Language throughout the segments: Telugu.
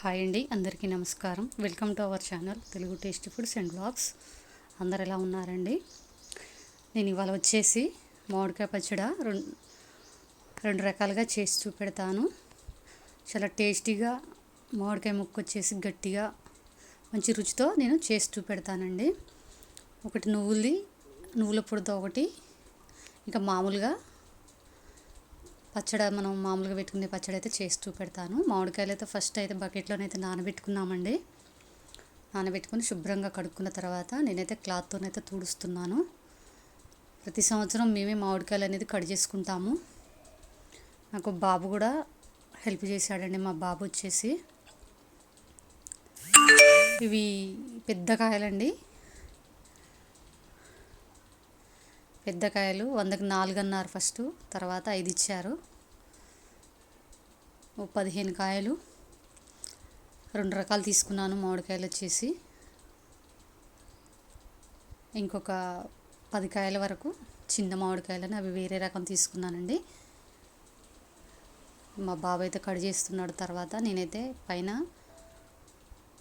హాయ్ అండి అందరికీ నమస్కారం. Welcome to our channel Telugu tasty foods and blogs అందరు ఎలా ఉన్నారండి? నేను ఇవాళ వచ్చేసి మామిడికాయ పచ్చడి రెండు రెండు రకాలుగా చేసి చూపెడతాను. చాలా టేస్టీగా మామిడికాయ ముక్క వచ్చేసి గట్టిగా మంచి రుచితో నేను చేసి చూపెడతానండి. ఒకటి నువ్వులది నువ్వుల పొడితో ఒకటి. ఇంకా మామూలుగా పచ్చడి మనం మామూలుగా పెట్టుకునే పచ్చడి అయితే చేసి చూపెడతాను. మామిడికాయలు అయితే ఫస్ట్ అయితే బకెట్లోనైతే నానబెట్టుకున్నామండి. నానబెట్టుకుని శుభ్రంగా కడుక్కున్న తర్వాత నేనైతే క్లాత్తోనైతే తుడుస్తున్నాను. ప్రతి సంవత్సరం మేమే మామిడికాయలు అనేది కట్ చేసుకుంటాము. నాకు బాబు కూడా హెల్ప్ చేశాడండి మా బాబు వచ్చేసి. ఇవి పెద్ద కాయలండి. పెద్ద కాయలు వందకి నాలుగు అన్నారు ఫస్ట్ తర్వాత ఐదు ఇచ్చారు ఓ పదిహేను కాయలు. రెండు రకాలు తీసుకున్నాను మామిడికాయలు వచ్చేసి. ఇంకొక పది కాయల వరకు చిన్న మామిడికాయలని అవి వేరే రకం తీసుకున్నానండి. మా బాబు అయితే కట్ చేస్తున్నాడు తర్వాత నేనైతే పైన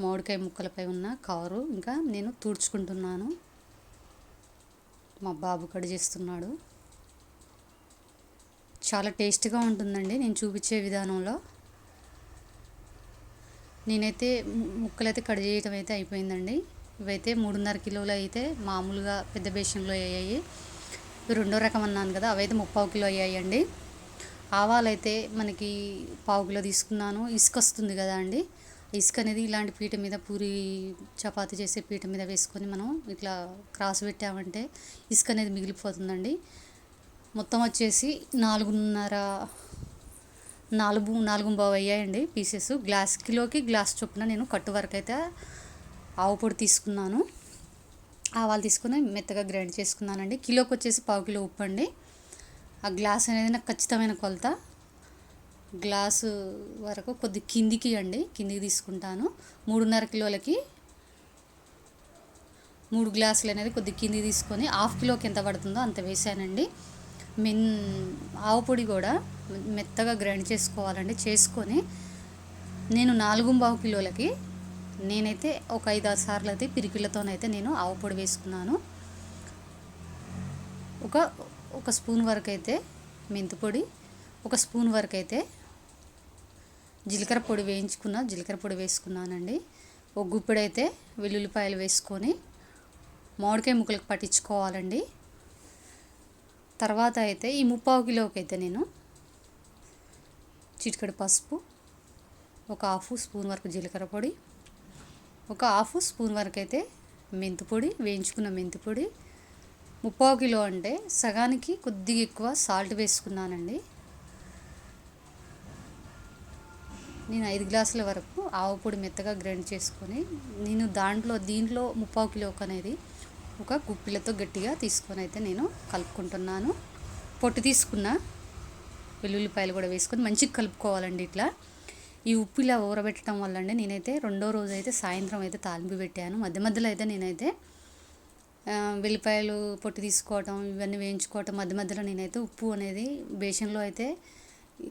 మామిడికాయ ముక్కలపై ఉన్న కవరు ఇంకా నేను తుడుచుకుంటున్నాను. మా బాబు కడు చేస్తున్నాడు. చాలా టేస్ట్గా ఉంటుందండి నేను చూపించే విధానంలో. నేనైతే ముక్కలైతే కట్ చేయటం అయితే అయిపోయిందండి. ఇవైతే మూడున్నర కిలోలు అయితే మామూలుగా పెద్ద బేషన్లో అయ్యాయి. రెండో రకం అన్నాను కదా అవైతే ముప్పావు కిలో అయ్యాయండి. ఆవాలైతే మనకి పావు కిలో తీసుకున్నాను. ఇసుక వస్తుంది కదా అండి. ఇసుక అనేది ఇలాంటి పీట మీద పూరి చపాతి చేసే పీట మీద వేసుకొని మనం ఇట్లా క్రాస్ పెట్టామంటే ఇసుక అనేది మిగిలిపోతుందండి. మొత్తం వచ్చేసి నాలుగున్నర నాలుగు నాలుగు బావు అయ్యాయండి పీసెస్. గ్లాస్ కిలోకి గ్లాస్ చొప్పున నేను కట్టు వరకు అయితే ఆవు పొడి తీసుకున్నాను. ఆవాలు తీసుకుని మెత్తగా గ్రైండ్ చేసుకున్నానండి. కిలోకి వచ్చేసి పావు కిలో ఉప్పు అండి ఆ గ్లాస్ అనేది నాకు ఖచ్చితమైన కొలత. గ్లాసు వరకు కొద్ది కిందికి అండి కిందికి తీసుకుంటాను. మూడున్నర కిలోలకి మూడు గ్లాసులు అనేది కొద్ది కిందికి తీసుకొని హాఫ్ కిలోకి ఎంత పడుతుందో అంత వేసానండి. మెన్ ఆవు పొడి కూడా మెత్తగా గ్రైండ్ చేసుకోవాలండి. చేసుకొని నేను నాలుగు బావు కిలోలకి నేనైతే ఒక ఐదు ఆరు సార్లు అయితే పిరికిళ్ళతోనైతే నేను ఆవు పొడి వేసుకున్నాను. ఒక ఒక స్పూన్ వరకు అయితే మెంతి పొడి ఒక స్పూన్ వరకు అయితే జీలకర్ర పొడి వేయించుకున్న జీలకర్ర పొడి వేసుకున్నానండి. ఒక గుప్పెడైతే వెల్లుల్లిపాయలు వేసుకొని మామిడికాయ ముక్కలకు పట్టించుకోవాలండి. తర్వాత అయితే ఈ ముప్పావు కిలోకి అయితే నేను చిటికడి పసుపు ఒక హాఫ్ స్పూన్ వరకు జీలకర్ర పొడి ఒక హాఫ్ స్పూన్ వరకు అయితే మెంతి పొడి వేయించుకున్న మెంతి పొడి. ముప్పావు కిలో అంటే సగానికి కొద్దిగా ఎక్కువ సాల్ట్ వేసుకున్నానండి. నేను ఐదు గ్లాసుల వరకు ఆవు పొడి మెత్తగా గ్రైండ్ చేసుకొని నేను దాంట్లో దీంట్లో ముప్పావు కిలోకి అనేది ఒక గుప్పిలతో గట్టిగా తీసుకొని అయితే నేను కలుపుకుంటున్నాను. పొట్టు తీసుకున్న వెల్లుల్లిపాయలు కూడా వేసుకొని మంచిగా కలుపుకోవాలండి ఇట్లా. ఈ ఉప్పు ఇలా ఊరబెట్టడం వల్ల అండి నేనైతే రెండో రోజు అయితే సాయంత్రం అయితే తాలింపు పెట్టాను. మధ్య మధ్యలో అయితే నేనైతే వెల్లిపాయలు పొట్టు తీసుకోవటం ఇవన్నీ వేయించుకోవటం మధ్య మధ్యలో నేనైతే ఉప్పు అనేది బేషన్లో అయితే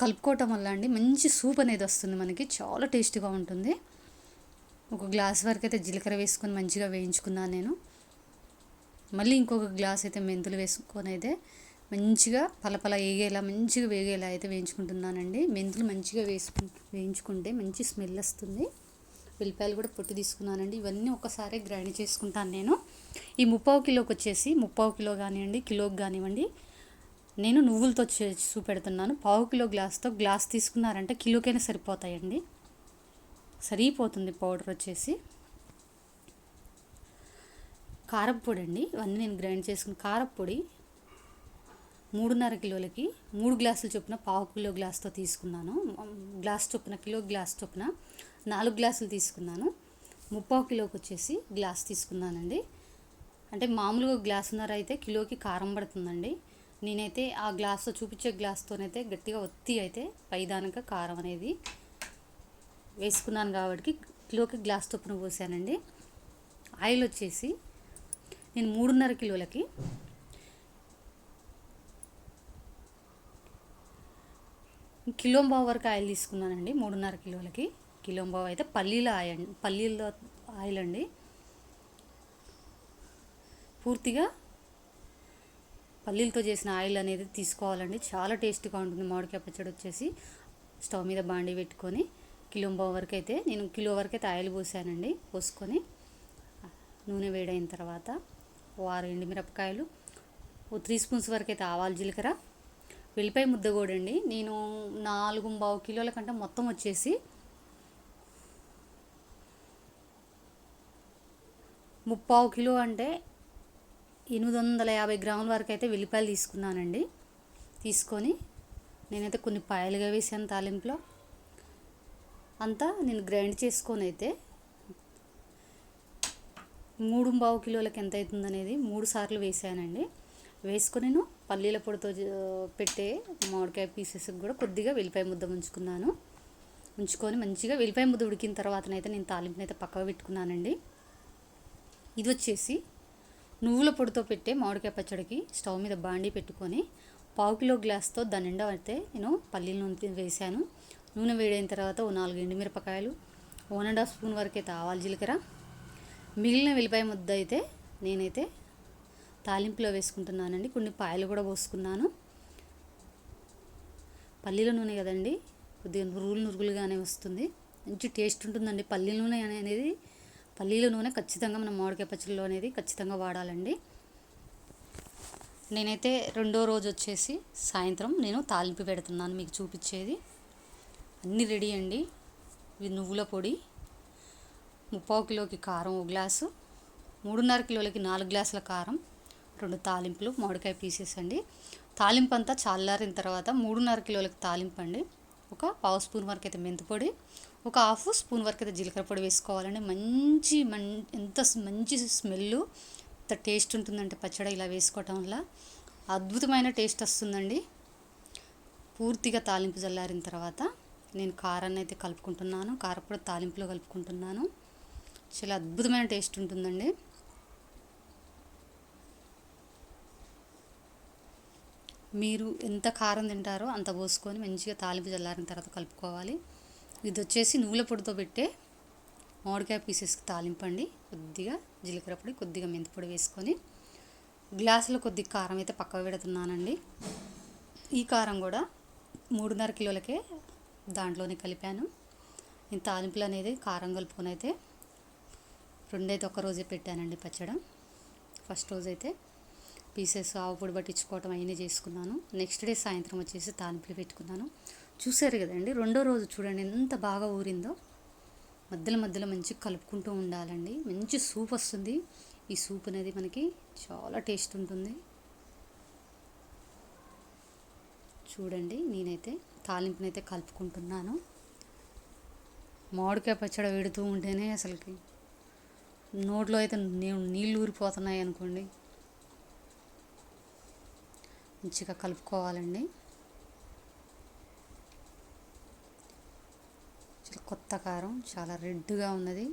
కలుపుకోవటం వల్ల అండి మంచి సూప్ అనేది వస్తుంది మనకి. చాలా టేస్టీగా ఉంటుంది. ఒక గ్లాస్ వరకు అయితే జీలకర్ర వేసుకొని మంచిగా వేయించుకున్నాను నేను. మళ్ళీ ఇంకొక గ్లాస్ అయితే మెంతులు వేసుకొని అయితే మంచిగా పలపల వేగేలా మంచిగా వేగేలా అయితే వేయించుకుంటున్నానండి. మెంతులు మంచిగా వేసుకు వేయించుకుంటే మంచి స్మెల్ వస్తుంది. వెల్లిపాయలు కూడా పొట్టు తీసుకున్నానండి. ఇవన్నీ ఒకసారి గ్రైండ్ చేసుకుంటాను నేను. ఈ ముప్పావు కిలోకి వచ్చేసి ముప్పావు కిలో కానివ్వండి కిలోకి కానివ్వండి నేను నువ్వులతో చేసి చూపెడుతున్నాను పావు కిలో గ్లాస్తో గ్లాస్ తీసుకున్నారంటే కిలోకైనా సరిపోతాయండి. సరిపోతుంది పౌడర్ వచ్చేసి. కారప్పొడి అండి ఇవన్నీ నేను గ్రైండ్ చేసుకున్న కారప్పొడి మూడున్నర కిలోలకి మూడు గ్లాసులు చొప్పున పావు కిలో గ్లాస్తో తీసుకున్నాను. గ్లాస్ చొప్పున కిలో గ్లాస్ చొప్పున నాలుగు గ్లాసులు తీసుకున్నాను. ముప్పావు కిలోకి వచ్చేసి గ్లాస్ తీసుకున్నానండి. అంటే మామూలుగా గ్లాసున్నర అయితే కిలోకి కారం పడుతుందండి. నేనైతే ఆ గ్లాస్తో చూపించే గ్లాస్తోనైతే గట్టిగా ఒత్తి అయితే పైదానక కారం అనేది వేసుకున్నాను కాబట్టి కిలోకి గ్లాస్ చొప్పున పోసానండి. ఆయిల్ వచ్చేసి నేను మూడున్నర కిలోలకి కిలో బావ్ వరకు ఆయిల్ తీసుకున్నానండి మూడున్నర కిలోలకి. కిలోంబావు అయితే పల్లీల ఆయిల్ పల్లీల ఆయిల్ అండి. పూర్తిగా పల్లీలతో చేసిన ఆయిల్ అనేది తీసుకోవాలండి. చాలా టేస్ట్గా ఉంటుంది మామిడికాయ పచ్చడి వచ్చేసి. స్టవ్ మీద బాండి పెట్టుకొని కిలో వరకు అయితే నేను కిలో వరకు అయితే ఆయిల్ పోసానండి. పోసుకొని నూనె వేడైన తర్వాత వారు ఆరు ఎండుమిరపకాయలు ఓ త్రీ స్పూన్స్ వరకు అయితే ఆవాలు జీలకర్ర వెల్లిపాయ ముద్ద కూడా అండి నేను నాలుగు బావు కిలోల కంటే మొత్తం వచ్చేసి ముప్పావు కిలో అంటే ఎనిమిది వందల యాభై గ్రాముల వరకు అయితే వెల్లిపాయలు తీసుకున్నానండి. తీసుకొని నేనైతే కొన్ని పాయలుగా వేసాను తాలింపులో. అంతా నేను గ్రైండ్ చేసుకొని అయితే మూడు బావు కిలోలకు ఎంత అవుతుంది అనేది మూడు సార్లు వేసానండి. వేసుకొని నేను పల్లీల పొడితో పెట్టే మామిడికాయ పీసెస్కి కూడా కొద్దిగా వెల్లిపాయ ముద్ద ఉంచుకున్నాను ఉంచుకొని మంచిగా వెల్లిపాయ ముద్ద ఉడికిన తర్వాతనైతే నేను తాలింపునైతే పక్కకు పెట్టుకున్నానండి. ఇది వచ్చేసి నువ్వుల పొడితో పెట్టే మామిడికాయ పచ్చడికి స్టవ్ మీద బాండీ పెట్టుకొని పావు కిలో గ్లాస్తో దాని నిండా అయితే నేను పల్లీల నూనె వేసాను నూనె వేడైన తర్వాత ఓ నాలుగు ఎండుమిరపకాయలు వన్ అండ్ హాఫ్ స్పూన్ వరకు అయితే ఆవాలు జీలకర్ర మిగిలిన వెల్లిపాయ ముద్ద అయితే నేనైతే తాలింపులో వేసుకుంటున్నానండి. కొన్ని పాయలు కూడా పోసుకున్నాను. పల్లీల నూనె కదండి కొద్దిగా నురుగులు నురుగులుగానే వస్తుంది. మంచి టేస్ట్ ఉంటుందండి. పల్లీల నూనె అనేది పల్లీల నూనె ఖచ్చితంగా మనం మామిడికాయ పచ్చడిలో అనేది ఖచ్చితంగా వాడాలండి. నేనైతే రెండో రోజు వచ్చేసి సాయంత్రం నేను తాలింపు పెడుతున్నాను మీకు చూపించేది. అన్నీ రెడీ అండి. ఇది నువ్వుల పొడి ముప్పావు కిలోకి కారం ఒక గ్లాసు మూడున్నర కిలోలకి నాలుగు గ్లాసుల కారం రెండు తాలింపులు మామిడికాయ పీసెస్ అండి. తాలింపు అంతా చల్లారిన తర్వాత మూడున్నర కిలోలకి తాలింపు అండి. ఒక పావు స్పూన్ వరకు అయితే మెంతిపొడి ఒక హాఫ్ స్పూన్ వరకు అయితే జీలకర్ర పొడి వేసుకోవాలండి. మంచి మం ఎంత మంచి స్మెల్ ఎంత టేస్ట్ ఉంటుందంటే పచ్చడి ఇలా వేసుకోవటం వల్ల అద్భుతమైన టేస్ట్ వస్తుందండి. పూర్తిగా తాలింపు చల్లారిన తర్వాత నేను కారాన్ని అయితే కలుపుకుంటున్నాను. కారపొడి తాలింపులో కలుపుకుంటున్నాను. చాలా అద్భుతమైన టేస్ట్ ఉంటుందండి. మీరు ఎంత కారం తింటారో అంత పోసుకొని మంచిగా తాలింపు చల్లారిన తర్వాత కలుపుకోవాలి. ఇది వచ్చేసి నువ్వుల పొడితో పెట్టే మామిడికాయ పీసెస్కి తాలింపండి. కొద్దిగా జీలకర్ర పొడి కొద్దిగా మెంతిపొడి వేసుకొని గ్లాసులో కొద్దిగా కారం అయితే పక్కకు పెడుతున్నానండి. ఈ కారం కూడా మూడున్నర కిలోలకే దాంట్లోనే కలిపాను. నేను తాలింపులు అనేది కారం కలుపుకొని అయితే రెండైతే ఒక రోజే పెట్టానండి పచ్చడి. ఫస్ట్ రోజు అయితే పీసెస్ ఆవు పొడి పట్టించుకోవటం అవన్నీ చేసుకున్నాను. నెక్స్ట్ డే సాయంత్రం వచ్చేసి తాలింపులు పెట్టుకున్నాను. చూసారు కదండి రెండో రోజు చూడండి ఎంత బాగా ఊరిందో. మధ్యలో మధ్యలో మంచిగా కలుపుకుంటూ ఉండాలండి. మంచి సూప్ వస్తుంది. ఈ సూప్ అనేది మనకి చాలా టేస్ట్ ఉంటుంది. చూడండి నేనైతే తాలింపునైతే కలుపుకుంటున్నాను. మామిడికాయ పచ్చడి వేడుతూ ఉంటేనే అసలుకి నోట్లో అయితే నీళ్ళు ఊరిపోతున్నాయి అనుకోండి మంచిగా కలుపుకోవాలండి. చాలా కొత్త కారం చాలా రెడ్గా ఉన్నది.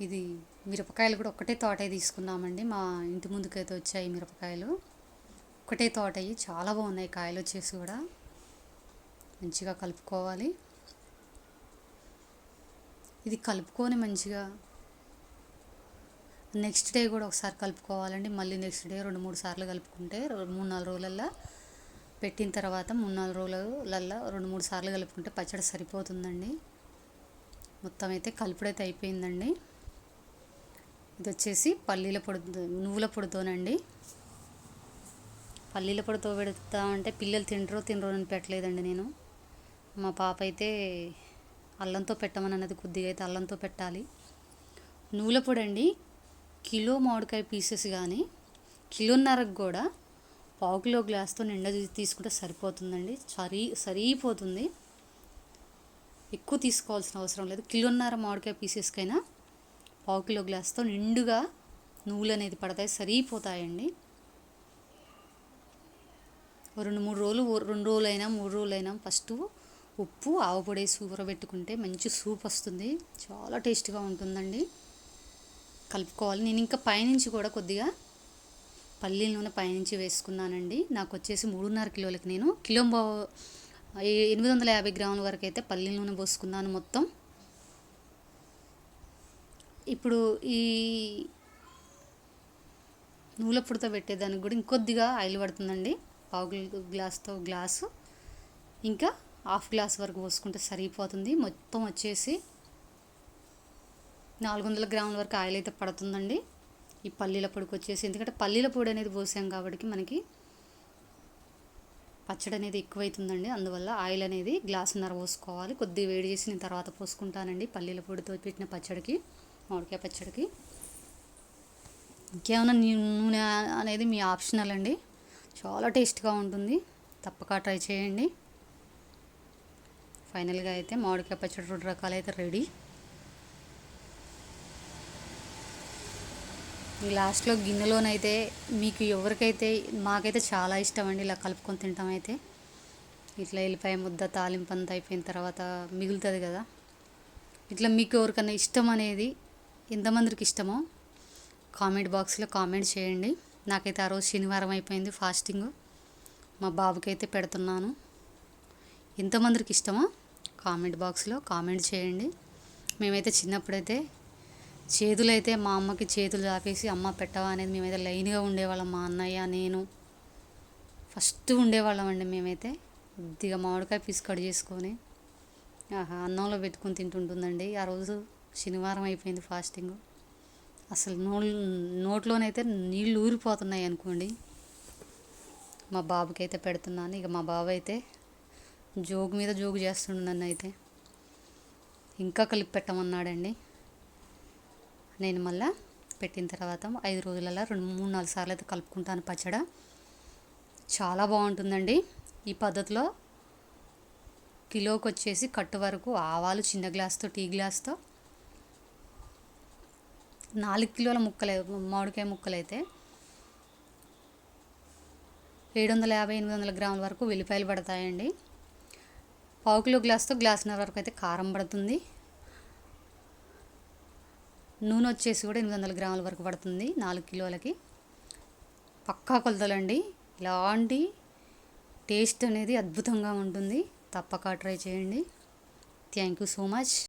ఇది మిరపకాయలు కూడా ఒకటే తోటే తీసుకున్నామండి మా ఇంటి ముందుకైతే వచ్చాయి మిరపకాయలు. ఒకటే తోట చాలా బాగున్నాయి కాయలు వచ్చేసి కూడా. మంచిగా కలుపుకోవాలి. ఇది కలుపుకొని మంచిగా నెక్స్ట్ డే కూడా ఒకసారి కలుపుకోవాలండి. మళ్ళీ నెక్స్ట్ డే రెండు మూడు సార్లు కలుపుకుంటే మూడు నాలుగు రోజులల్లో పెట్టిన తర్వాత మూడు నాలుగు రోజులల్లో రెండు మూడు సార్లు కలుపుకుంటే పచ్చడి సరిపోతుందండి. మొత్తం అయితే కలుపుడైతే అయిపోయిందండి. ఇది వచ్చేసి పల్లీల పొడి నువ్వుల పొడితోనండి. పల్లీల పొడితో పెడతా అంటే పిల్లలు తింటారో తినరో అని పెట్టలేదండి నేను. మా పాప అయితే అల్లంతో పెట్టమని అన్నది కొద్దిగా అయితే అల్లంతో పెట్టాలి. నువ్వుల పొడి అండి కిలో మామిడికాయ పీసెస్ కానీ కిలోన్నరకు కూడా పావు కిలో గ్లాస్తో నిండా తీసుకుంటే సరిపోతుందండి. సరి సరిపోతుంది. ఎక్కువ తీసుకోవాల్సిన అవసరం లేదు. కిలోన్నర మామిడికాయ పీసెస్కైనా పావు కిలో గ్లాస్తో నిండుగా నువ్వులు అనేది పడతాయి. సరిపోతాయండి. రెండు మూడు రోజులు రెండు రోజులైనా మూడు రోజులైనా ఫస్ట్ ఉప్పు ఆవు పొడి ఊరబెట్టుకుంటే మంచి సూప్ వస్తుంది. చాలా టేస్ట్గా ఉంటుందండి. కలుపుకోవాలి. నేను ఇంకా పైనుంచి కూడా కొద్దిగా పల్లీల నూనె పైనుంచి వేసుకున్నానండి. నాకు వచ్చేసి మూడున్నర కిలోలకి నేను. కిలో ఎనిమిది వందల యాభై గ్రాముల వరకు అయితే పల్లీల నూనె పోసుకున్నాను మొత్తం. ఇప్పుడు ఈ నూలెప్పుడుతో పెట్టేదానికి కూడా ఇంకొద్దిగా ఆయిల్ పడుతుందండి. పావు గ్లాస్తో గ్లాసు. ఇంకా హాఫ్ గ్లాస్ వరకు పోసుకుంటే సరిపోతుంది మొత్తం వచ్చేసి నాలుగు వందల గ్రాముల వరకు ఆయిల్ అయితే పడుతుందండి. ఈ పల్లీల పొడికి వచ్చేసి ఎందుకంటే పల్లీల పొడి అనేది పోసాం కాబట్టి మనకి పచ్చడి అనేది ఎక్కువైతుందండి. అందువల్ల ఆయిల్ అనేది గ్లాసున్నర పోసుకోవాలి. కొద్దిగా వేడి చేసి నేను తర్వాత పోసుకుంటానండి పల్లీల పొడితో పెట్టిన పచ్చడికి మామిడికాయ పచ్చడికి. ఇంకేమైనా నూనె అనేది మీ ఆప్షనల్ అండి. చాలా టేస్ట్గా ఉంటుంది. తప్పక ట్రై చేయండి. ఫైనల్గా అయితే మామిడికాయ పచ్చడి రెండు రకాలు అయితే రెడీ. ఈ లాస్ట్లో గిన్నెలోనైతే మీకు ఎవరికైతే మాకైతే చాలా ఇష్టం అండి ఇలా కలుపుకొని తింటాం అయితే. ఇట్లా వెళ్ళిపోయి ముద్ద తాలింపు అంతా అయిపోయిన తర్వాత మిగులుతుంది కదా. ఇట్లా మీకు ఎవరికైనా ఇష్టం అనేది ఎంతమందికి ఇష్టమో కామెంట్ బాక్స్లో కామెంట్ చేయండి. నాకైతే ఆ రోజు శనివారం అయిపోయింది ఫాస్టింగ్. మా బాబుకి అయితే పెడుతున్నాను. ఎంతమందికి ఇష్టమో కామెంట్ బాక్స్లో కామెంట్ చేయండి. మేమైతే చిన్నప్పుడైతే చేతులైతే మా అమ్మకి చేతులు చాపేసి అమ్మ పెట్టవా? అనేది మేమైతే లైన్గా ఉండేవాళ్ళం మా అన్నయ్య నేను. ఫస్ట్ ఉండేవాళ్ళం అండి మేమైతే. కొద్దిగా మామిడికాయ పీస్ కట్ చేసుకొని ఆహా అన్నంలో పెట్టుకొని తింటుంటుందండి. ఆ రోజు శనివారం అయిపోయింది ఫాస్టింగ్. అసలు నో నోట్లోనైతే నీళ్ళు ఊరిపోతున్నాయి అనుకోండి. మా బాబుకి అయితే పెడుతున్నాను. ఇక మా బాబు అయితే జోగు మీద జోగు చేస్తుండు నన్ను అయితే ఇంకా కలిపి పెట్టమన్నాడండి. నేను మళ్ళీ పెట్టిన తర్వాత ఐదు రోజులలో రెండు మూడు నాలుగు సార్లు అయితే కలుపుకుంటాను పచ్చడ. చాలా బాగుంటుందండి. ఈ పద్ధతిలో కిలోకి వచ్చేసి కట్టు వరకు ఆవాలు చిన్న గ్లాస్తో టీ గ్లాస్తో. నాలుగు కిలోల ముక్కలు మామిడికాయ ముక్కలు అయితే ఏడు వందల యాభై ఎనిమిది వందల గ్రాముల వరకు వెల్లిపాయలు పడతాయండి. పావు కిలో గ్లాస్తో గ్లాసున్నర వరకు అయితే కారం పడుతుంది. నూనె వచ్చేసి కూడా ఎనిమిది వందల గ్రాముల వరకు పడుతుంది నాలుగు కిలోలకి. పక్కా కొలతలండి. ఇలాంటి టేస్ట్ అనేది అద్భుతంగా ఉంటుంది. తప్పక ట్రై చేయండి. Thank you so much